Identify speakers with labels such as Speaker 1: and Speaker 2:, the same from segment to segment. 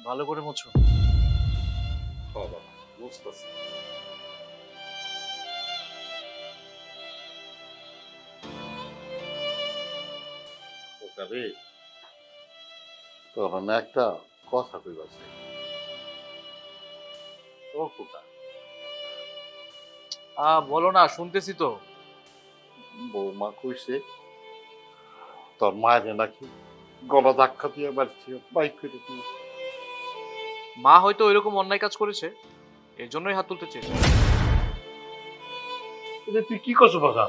Speaker 1: ভালো করে মুছো।
Speaker 2: হ্যাঁ বাবা বুঝতেছি তোর না একটা কথা কইবাছে ও খোকা
Speaker 1: আ বলো না শুনতেছি তো।
Speaker 2: বৌমা কইছে তোর মায়ের নাকি গলা ধাক্কা দিয়ে বাড়ছে বাইক করে দিয়ে
Speaker 1: মা হয়তো এরকম অন্যায় কাজ করেছে, এর জন্যই হাত তুলতে চেয়েছে।
Speaker 2: তুই কি করছ বাবা?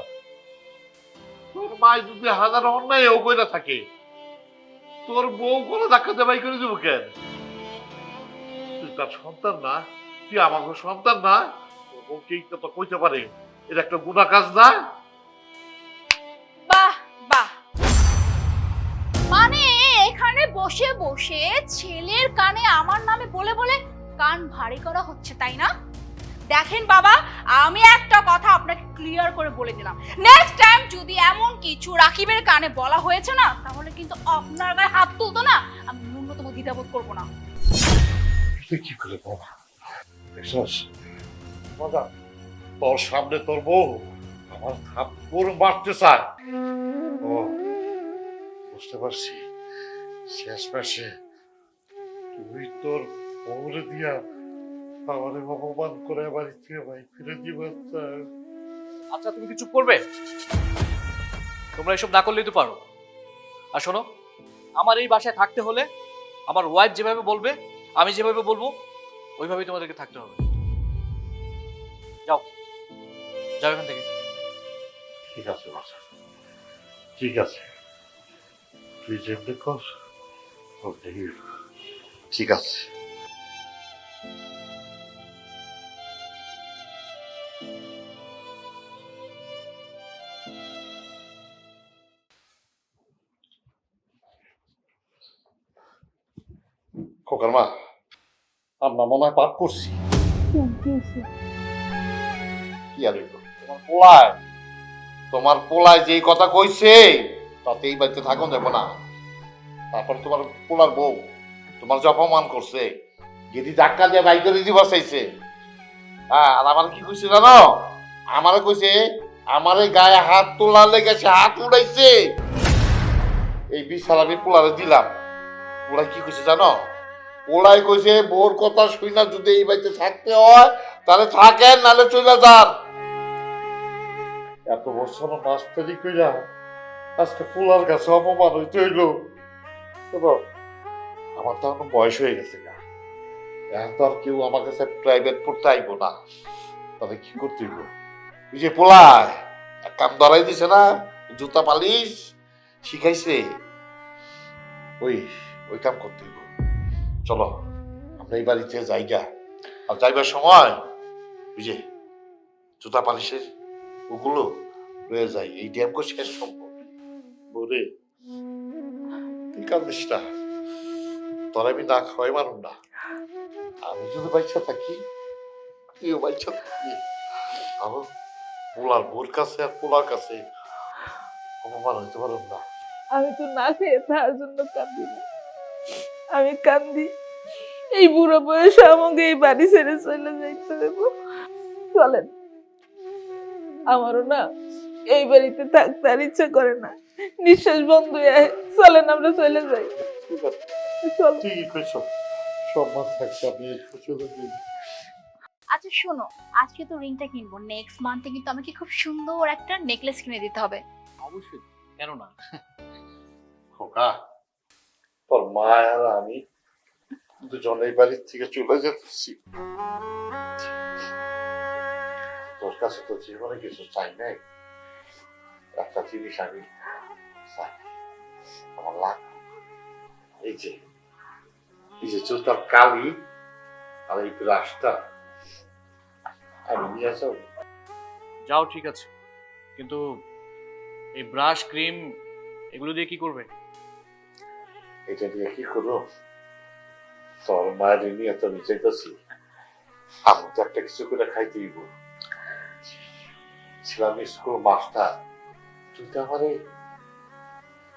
Speaker 2: তোর মায় যদি হাজার অন্যায় ও কইরা থাকে, তোর বউ গলা ধাক্কা দিয়ে বাইক করে যাব কেন? তুই তার সন্তান না, তুই আমাকে সন্তান না, তোর বউ কি কথা কইতে পারে এটা একটা গুণা কাজ না?
Speaker 3: বসে বসে ছেলের কানে আমার নামে বলে বলে কান ভারী করা হচ্ছে, তাই না? দেখেন বাবা, আমি একটা কথা আপনাকে ক্লিয়ার করে বলে দিলাম। নেক্সট টাইম যদি এমন কিছু রাকিবের কানে বলা হয়েছে না, তাহলে কিন্তু আপনার গায়ে হাত তুলতো না। আমি ন্যূনতম দ্বিধাবোধ করব না।
Speaker 2: কি করে বাবা? তোর সামনে তোর বউ, আমার চায়। বুঝতে পারছি। শেষ মাসে তুই তোর বউরে দিয়া আমারে অপমান করে বাড়ি থেকে বাইক ফিরে দিবার
Speaker 1: আচ্ছা তুমি কি চুপ করবে? তোমরা এসব না করলেই তো পারো। আর শোনো আমার এই বাসায় থাকতে হলে আমার ওয়াইফ যেভাবে বলবে আমি যেভাবে বলব ওইভাবেই তোমাদেরকে থাকতে হবে। যাও যাও এখান থেকে।
Speaker 2: ঠিক আছে ঠিক আছে। তুই যেমনি কর ঠিক আছে। খোকার আমরা মনে হয় পাঠ করছি। কি আর তোমার পোলায় তোমার পোলায় যেই কথা কইছে তাতে এই বাড়িতে থাকুন যাব না। তারপর তোমার পোলার বউ, তোমার যে অপমান করছে যদি ধাক্কা দিয়ে বাইক করে দিবা চাইছে হ্যাঁ আর আমার কি কইছে জানো? আমারে কইছে, আমারে গায়ে হাত তোলার লেগে সে হাত উড়াইছে। এই বিশাল আমি পোলারে দিলাম। ওরা কি কইছে জানো? পোলাই কইছে, বোর কথা শুই না যদি এই বাড়িতে থাকতে হয়, তাহলে থাকেন, নাহলে চলে যান। এত বছর মাস্টারি কইরা আজকে পোলার কাছে অপমান হইতে হইল। আমার তো এখন বয়স হয়ে গেছে গা। এখন তো আর কেউ আমার কাছে প্রাইভেট পড়তে আইব না। তাহলে কি করতে হইব? এই যে পোলায়, এক কাম ধরাই দিছে না, জুতা পালিশ শিখাইছে। ওই ওই কাম করতে চলো, আমরা এই বাড়িতে যাইগা আর যাইবার সময় বুঝে জুতা পালিশের ওগুলো রয়ে যায় এই ড্যাম কো শেষ সম্ভব। বরে তুই না। তোর আমি না খাওয়াই না। আমি যদি বাচ্চা থাকি, তুইও বাচ্চা থাকি আমার পোলার বোর কাছে আর পোলার কাছে অপমান হইতে পারব না।
Speaker 4: আমি তো না খেয়ে তার জন্য কান্দি না। আমি কান্দি। এই বুড়ো বয়সে আমাকে এই বাড়ি ছেড়ে চলে যাইতে দেব। চলেন। আমারও না এই বাড়িতে থাকতে আর ইচ্ছা করে না। নিঃশ্বাস বন্ধ হয়ে। চলেন আমরা চলে যাই।
Speaker 2: ঠিক আছে ঠিকই কইছ। সম্মান থাকছে আমি চলে দিই
Speaker 3: আচ্ছা শোনো আজকে তো রিংটা কিনবো। নেক্সট মান্থে কিন্তু আমাকে খুব সুন্দর একটা নেকলেস কিনে দিতে হবে।
Speaker 1: অবশ্যই কেন না?
Speaker 2: খোকা তোর মা আর আমি দুজনে এই বাড়ির থেকে চলে যেতেছি। তোর কাছে তো জীবনে কিছু চাই নাই। একটা জিনিস আমি আমার এই যে এই যে জুতার কালি আর এই ব্রাশটা আমি নিয়ে
Speaker 1: যাও ঠিক আছে. কিন্তু এই ব্রাশ ক্রিম এগুলো দিয়ে কি করবে?
Speaker 2: এটা দিয়ে কি করব? তোর মায়ের নিয়ে তো আমি চাইতেছি। আমি তো একটা কিছু করে খাইতে দিব ছিলাম স্কুল মাস্টার। তুই তো আমার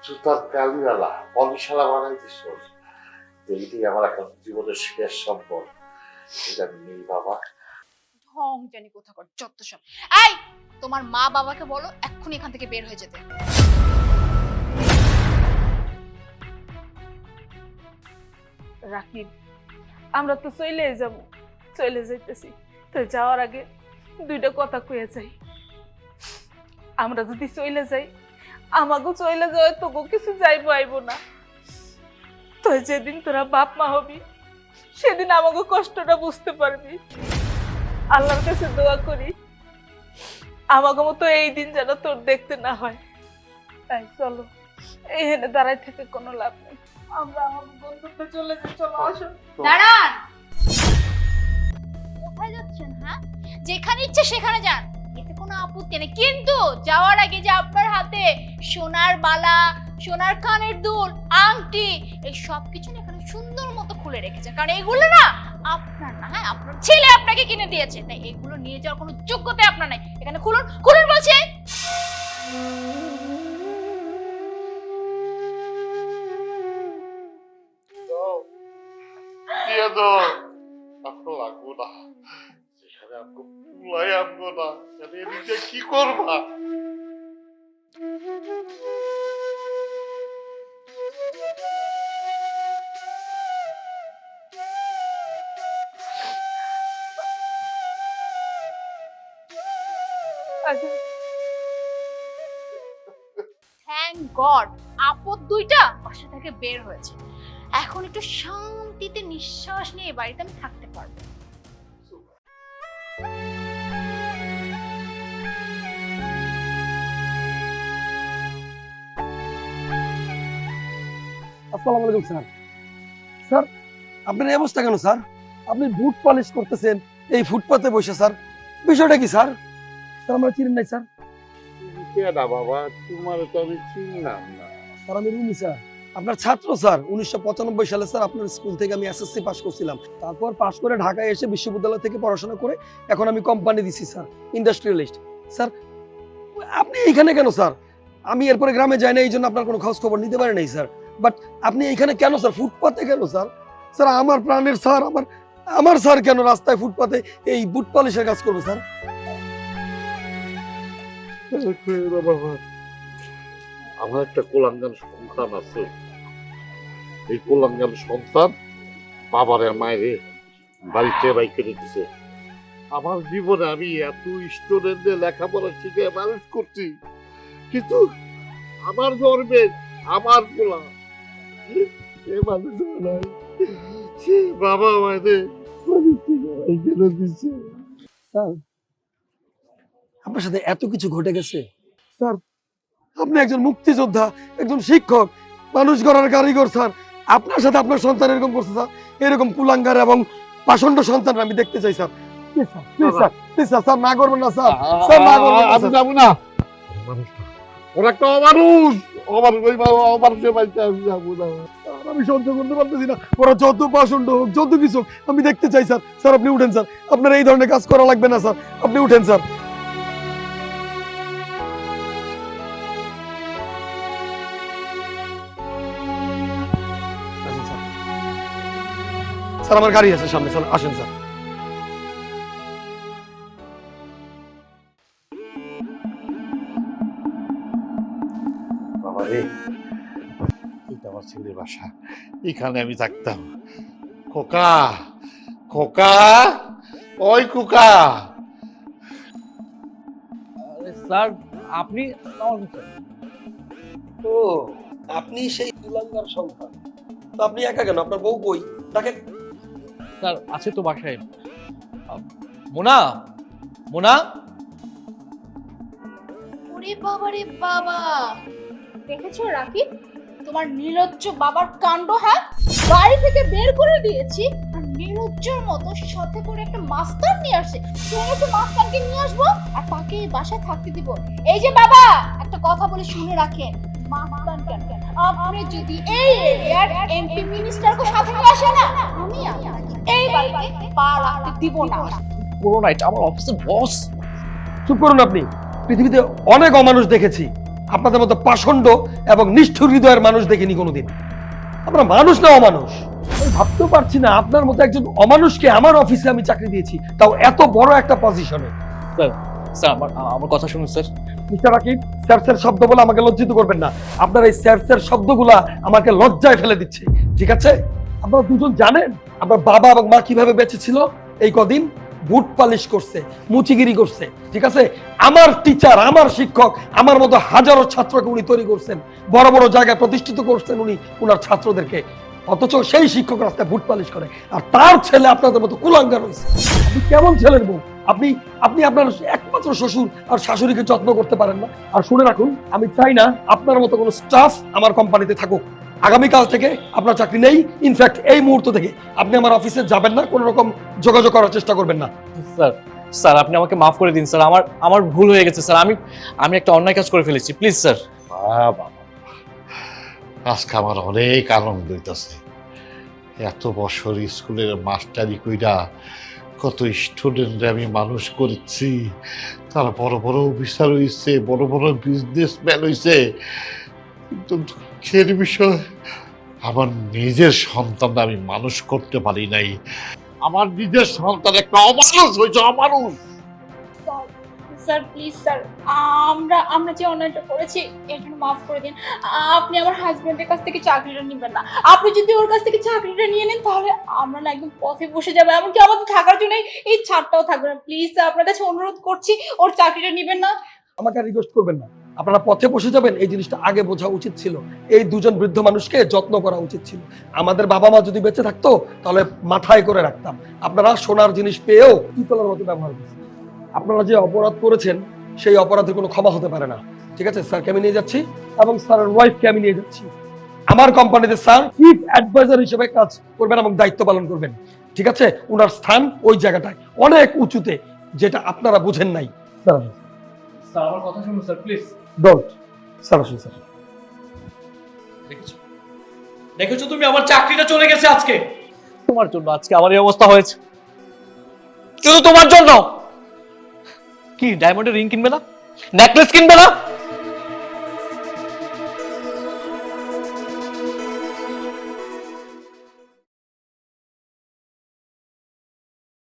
Speaker 2: জুতার কালিওয়ালা পলিশালা বানাইতেছ এইটাই আমার এখন জীবনের শেষ সম্পদ। এটা নেই বাবা।
Speaker 3: ঢং জানি কোথাকার যত সব। এই তোমার মা বাবাকে বলো এক্ষুনি এখান থেকে বের হয়ে যেতে।
Speaker 4: রাকিব আমরা তো চলে যাব। চলে যাইতেছি। তো যাওয়ার আগে দুইটা কথা কয়ে যাই। আমরা যদি চলে যাই আমাকেও চলে যাওয়ার তোকেও কিছু যাইবো আইবো না। তো যেদিন তোরা বাপ মা হবি, সেদিন আমাকে কষ্টটা বুঝতে পারবি। আল্লাহর কাছে দোয়া করি আমাকে মতো এই দিন যেন তোর দেখতে না হয়। তাই চলো, এখানে দাঁড়াই থেকে কোনো লাভ নেই। আমরা আমার বন্ধুতে চলে যাই, চলো আসো।
Speaker 3: দাঁড়ান। কোথায় যাচ্ছেন হ্যাঁ? যেখানে ইচ্ছে সেখানে যান। কোনো কিন্তু যাওয়ার আগে যে আপনার হাতে সোনার বালা, সোনার কানের দুল, আংটি, এই সব কিছু না এখানে সুন্দর মতো খুলে রেখেছে। কারণ এগুলো না আপনার না হ্যাঁ আপনার ছেলে আপনাকে কিনে দিয়েছে। তাই এগুলো নিয়ে যাওয়ার কোনো যোগ্যতা আপনার নাই। এখানে খুলুন খুলুন বলছে।
Speaker 2: লাগবো না পুলাই আমগো না। সেখানে এদিকে কি করবা?
Speaker 3: গড আপদ দুইটা বাসা থেকে বের হয়েছে। এখন একটু শান্তিতে নিঃশ্বাস নিয়ে বাড়িতে আমি থাকতে পারব।
Speaker 5: আসসালামু আলাইকুম স্যার স্যার আপনার এই অবস্থা কেন স্যার? আপনি বুট পলিশ করতেছেন এই ফুটপাতে বসে স্যার। বিষয়টা কি স্যার? স্যার আমরা চিনেন নাই স্যার।
Speaker 2: কেডা বাবা তোমার তো আমি চিনলাম না।
Speaker 5: স্যার আমি রুমি স্যার। আপনার ছাত্র স্যার উনিশশো পঁচানব্বই সালে স্যার আপনার স্কুল থেকে আমি এসএসসি পাস করছিলাম। তারপর পাস করে ঢাকায় এসে বিশ্ববিদ্যালয় থেকে পড়াশোনা করে এখন আমি কোম্পানি দিছি স্যার ইন্ডাস্ট্রিয়ালিস্ট স্যার আপনি এইখানে কেন স্যার? আমি এরপরে গ্রামে যাই না এই জন্য আপনার কোনো খোঁজ খবর নিতে পারি নাই স্যার। বাট আপনি এইখানে কেন স্যার ফুটপাতে কেন স্যার স্যার আমার প্রাণের স্যার আমার আমার স্যার কেন রাস্তায় ফুটপাতে এই বুট পলিশের কাজ করবে স্যার
Speaker 2: আমার একটা কোলাঙ্গান সন্তান আছে। এই কোলাঙ্গান সন্তান বাবার মায়ের বাড়িতে বাই করে দিছে আমার জীবনে আমি এত স্টুডেন্টদের লেখাপড়া শিখে মানুষ করছি, কিন্তু আমার গর্বে আমার পোলা সে মানুষ সে বাবা
Speaker 5: স্যার। আপনার সাথে এত কিছু ঘটে গেছে। স্যার আপনি একজন মুক্তিযোদ্ধা একজন শিক্ষক মানুষ গড়ার কারিগর স্যার। আপনার সাথে আপনার সন্তান এরকম করছে স্যার। এরকম কুলাঙ্গার এবং পাষণ্ড সন্তান আমি দেখতে চাই স্যার। স্যার, না করবেন না স্যার। স্যার, না করবেন না।
Speaker 2: ওরা একটা অমানুষ। অমানুষ ওই আমি
Speaker 5: সহ্য করতে পারতেছি না। ওরা যত পাষণ্ড হোক, যত কিছু আমি দেখতে চাই, স্যার। স্যার, আপনি উঠেন, স্যার। আপনার এই ধরনের কাজ করা লাগবে না, স্যার। আপনি উঠেন স্যার। স্যার, আমার গাড়ি আছে সামনে, স্যার। আসেন, স্যার।
Speaker 2: বাসা এখানে আমি থাকতাম। খোকা খোকা ওই খোকা।
Speaker 1: স্যার আপনি
Speaker 5: ও আপনি সেই সন্তান। তো আপনি একা কেন? আপনার বউ কই? তাকে
Speaker 1: স্যার আছে তো বাসায়। মোনা মোনা?
Speaker 3: ওরে বাবা রে বাবা। দেখেছ রাকি তোমার নির্লজ্জ বাবার কাণ্ড হ্যাঁ? বাড়ি থেকে বের করে দিয়েছি আর নির্লজ্জের মতো সাথে করে একটা মাস্টার নিয়ে আসে তুমি একটু মাস্টারকে নিয়ে আসব আর তাকে এই বাসায় থাকতে দিব। এই যে বাবা, একটা কথা বলে শুনে রাখেন আপনি যদি এই এরিয়ার এমপি মিনিস্টারকে সাথে নিয়ে আসে না, আমি এই বাড়িতে পা রাখতে দিব না।
Speaker 1: আমার অফিসের বস
Speaker 5: চুপ করুন আপনি। পৃথিবীতে অনেক অমানুষ দেখেছি। আপনাদের মতো পাষণ্ড এবং নিষ্ঠুর হৃদয়ের মানুষ দেখিনি কোনোদিন। আপনারা মানুষ না অমানুষ। আমি ভাবতেও পারছি না আপনার মতো একজন অমানুষকে আমার অফিসে আমি চাকরি দিয়েছি তাও এত বড় একটা পজিশনে
Speaker 1: স্যার আমার আমার কথা শুনুন sir.
Speaker 5: Mister Rakib sir sir শব্দ বলে আমাকে লজ্জিত করবেন না। আপনার এই স্যার স্যার শব্দগুলা আমাকে লজ্জায় ফেলে দিচ্ছে। ঠিক আছে? আপনারা দুজন জানেন আপনার বাবা এবং মা কীভাবে বেঁচে ছিল এই কদিন? বুট পালিশ করছে, মুচিগিরি করছে, ঠিক আছে? আমার টিচার আমার শিক্ষক, আমার মতো হাজারো ছাত্রকে উনি তৈরি করছেন, বড় বড় জায়গায় প্রতিষ্ঠিত করছেন উনি ওনার ছাত্রদেরকে। অথচ সেই শিক্ষক রাস্তায় বুট পালিশ করে, আর তার ছেলে আপনাদের মতো কুলাঙ্গার হয়েছে। আপনি কেমন ছেলের বউ? আপনি আপনি আপনার একমাত্র শ্বশুর আর শাশুড়িকে যত্ন করতে পারেন না। আর শুনে রাখুন, আমি চাই না আপনার মতো কোনো স্টাফ আমার কোম্পানিতে থাকুক। আগামীকাল থেকে আপনার চাকরি নেই। ইনফ্যাক্ট এই মুহূর্ত থেকে আপনি আমার অফিসে যাবেন না কোনো রকম যোগাযোগ করার চেষ্টা করবেন না।
Speaker 1: স্যার স্যার আপনি আমাকে মাফ করে দিন স্যার। আমার আমার ভুল হয়ে গেছে স্যার। আমি আমি একটা অন্যায় কাজ করে ফেলেছি। Please sir.
Speaker 2: বাবা আজকে আমার অনেক আনন্দ হইতেছে। এত বছর স্কুলের মাস্টারি কইরা কত স্টুডেন্ট আমি মানুষ করেছি তারা বড় বড় অফিসার হয়েছে বড় বড় বিজনেসম্যান হয়েছে কিন্তু দুঃখের বিষয়। আমার নিজের সন্তান আমি মানুষ করতে পারি নাই। আমার নিজের সন্তান একটা অমানুষ হয়েছে অমানুষ।
Speaker 3: স্যার প্লিজ স্যার আমরা আমরা যে অন্যায়টা করেছি এর জন্য মাফ করে দিন। আপনি আমার হাজবেন্ডের কাছ থেকে চাকরিটা নেবেন না। আপনি যদি ওর কাছ থেকে চাকরিটা নিয়ে নেন তাহলে আমরা না একদম পথে বসে যাব। এমনকি আমাদের থাকার জন্য এই ছাড়টাও থাকবে না। প্লিজ স্যার আপনার কাছে অনুরোধ করছি ওর চাকরিটা নেবেন না।
Speaker 5: আমাকে রিকোয়েস্ট করবেন না। আপনারা পথে বসে যাবেন, এই জিনিসটা আগে বোঝা উচিত ছিল। এই দুজন বৃদ্ধ মানুষকে যত্ন করা উচিত ছিল। আমাদের বাবা মা যদি বেঁচে থাকতো, তাহলে মাথায় করে রাখতাম। আপনারা সোনার জিনিস পেয়েও পিতলের মতো ব্যবহার করছেন। আপনারা যে অপরাধ করেছেন, সেই অপরাধের কোনো ক্ষমা হতে পারে না। ঠিক আছে, স্যারকে আমি নিয়ে যাচ্ছি এবং স্যারের ওয়াইফকে আমি নিয়ে যাচ্ছি। আমার কোম্পানিতে স্যার চিফ অ্যাডভাইজার হিসেবে কাজ করবেন এবং দায়িত্ব পালন করবেন। ঠিক আছে ওনার স্থান ওই জায়গাটায়। অনেক উঁচুতে, যেটা আপনারা বুঝেন নাই।
Speaker 1: স্যার, আমার কথা শুনুন, স্যার প্লিজ
Speaker 5: ডোন্ট স্যার আসুন স্যার
Speaker 1: দেখেছ? দেখেছ তুমি আমার চাকরিটা চলে গেছে আজকে? তোমার জন্য আজকে আমার এই অবস্থা হয়েছে। শুধু তোমার জন্য? কি ডায়মন্ডের রিং কিনবে না? নেকলেস কিনবে না?